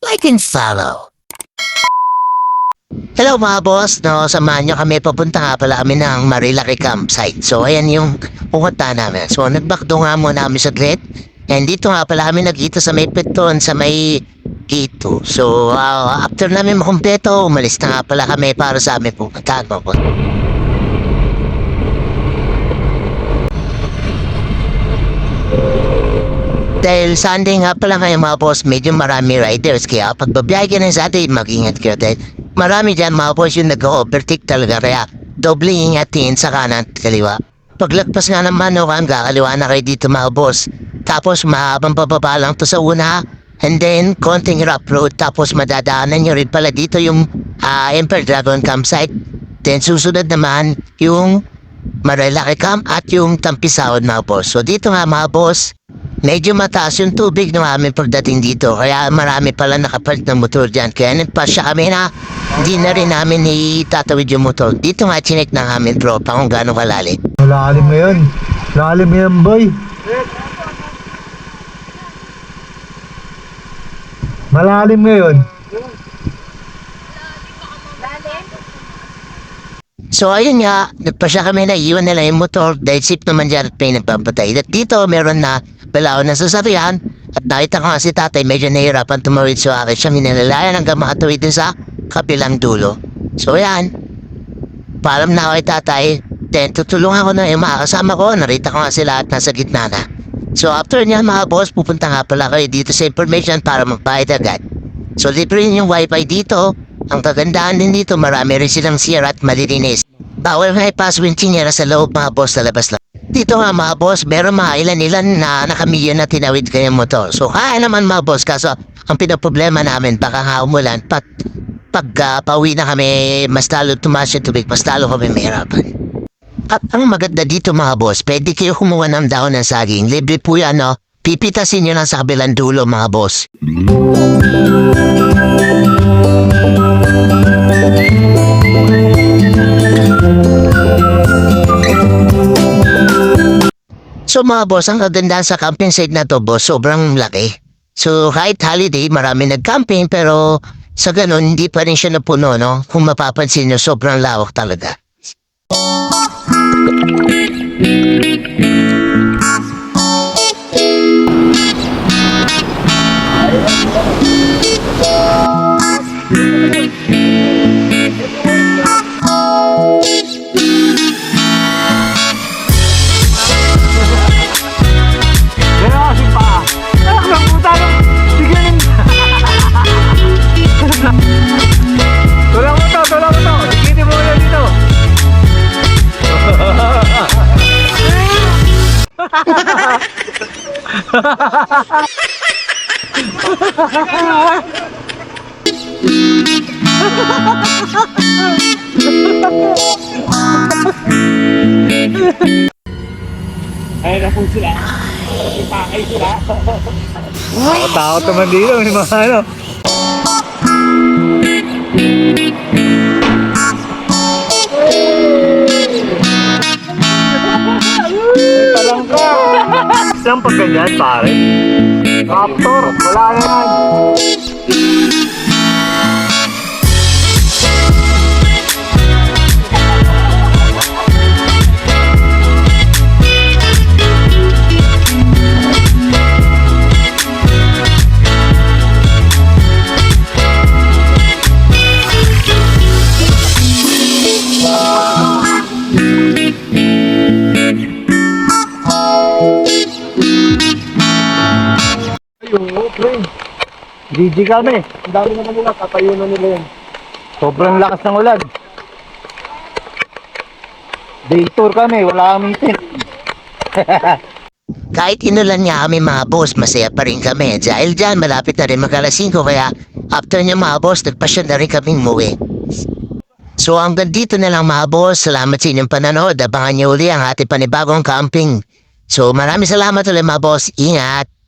Like and follow. Hello mga boss, no, samahan nyo kami papunta nga pala kami ng Marilaki Campsite. So ayan yung pupunta namin. So nagbakdo nga muna kami saglit. And dito nga pala kami nagkita sa may peton, sa may ito. So ah, after namin makumpleto, umalis na nga pala kami para sa aming pupuntahan mo. Dahil Sunday nga pala ngayon mga boss, medyo marami riders. Kaya pag babiyahe ka ng Sunday, mag-ingat kayo dahil marami dyan mga boss yung nag-overtake talaga. Kaya doble ingatin sa kanan at kaliwa. Paglagpas nga ng manukan, kakaliwa na kayo dito mga boss. Tapos mahabang bababa lang to sa una. And then, konting rough road. Tapos madadaanan nyo rin pala dito yung ah, Emperor Dragon Campsite. Then susunod naman yung Marilaki Camp at yung Tampisaon mga boss. So dito nga mga boss, Medyo mataas yung tubig na namin pagdating dito. Kaya marami pala nakapalit ng motor dyan. Kaya nagpasya kami na hindi na rin namin itatawid yung motor. Dito nga chinek na namin tropa kung gano'ng kalalim. Malalim ngayon. Lalim ngayon, boy. Malalim ngayon. So ayun nga, nagpasya kami na iwan nila yung motor dahil sip naman dyan at may nagpapatay. At dito meron na balaw na sasakyan at nakita ko nga si tatay medyo nahihirapan tumawid sa akin. Siya minalalayan hanggang makatawid din sa kapilang dulo. So ayan, paalam na ako kay tatay. Then tutulungan ko na yung mga ko. Narita ko nga sila at nasa gitna na. So after niya mga boss, pupunta nga pala kayo dito sa information para magbayad agad. So libre yung wifi dito. Ang kagandaan din dito, marami rin silang sira at malilinis. Bawal nga ipaswing chinyera sa loob mga boss na labas lang. Dito nga mga boss, meron mga ilan-ilan na nakamilyon na tinawid kayong motor. So kaya naman mga boss, kaso ang pinaproblema namin, baka nga umulan, pat pag ah, pauwi na kami, mas lalo tumaas yung tubig, mas lalo kami mahirapan. At ang maganda dito mga boss, pwede kayo kumuha ng dahon ng saging. Libre po yan, no? Pipitasin nyo lang sa kabilang dulo mga boss. So mga boss, ang kagandahan sa camping site na to boss, sobrang laki. So kahit holiday, marami nag-camping pero sa ganun, hindi pa rin siya napuno, no? Kung mapapansin nyo, sobrang lawak talaga. Kaya Ê, nó không chưa đã Cái bà ấy chưa đã Tao tao mình đi đâu, mà đâu. Isang pag ganyan, pare. Raptor, wala na yan. Oo, pre. GG kami. Ang dami naman nila, tatayo na nila yan. Sobrang lakas ng ulan. Day tour kami, wala kami tent. Kahit inulan nga kami mga boss, masaya pa rin kami. Dahil dyan, malapit na rin mag-alas 5 kaya after niya mga boss, nagpasya na rin kaming muwi. So hanggang dito na lang mga boss, salamat sa inyong pananood. Abangan niyo uli ang ating panibagong camping. So maraming salamat ulit mga boss. Ingat!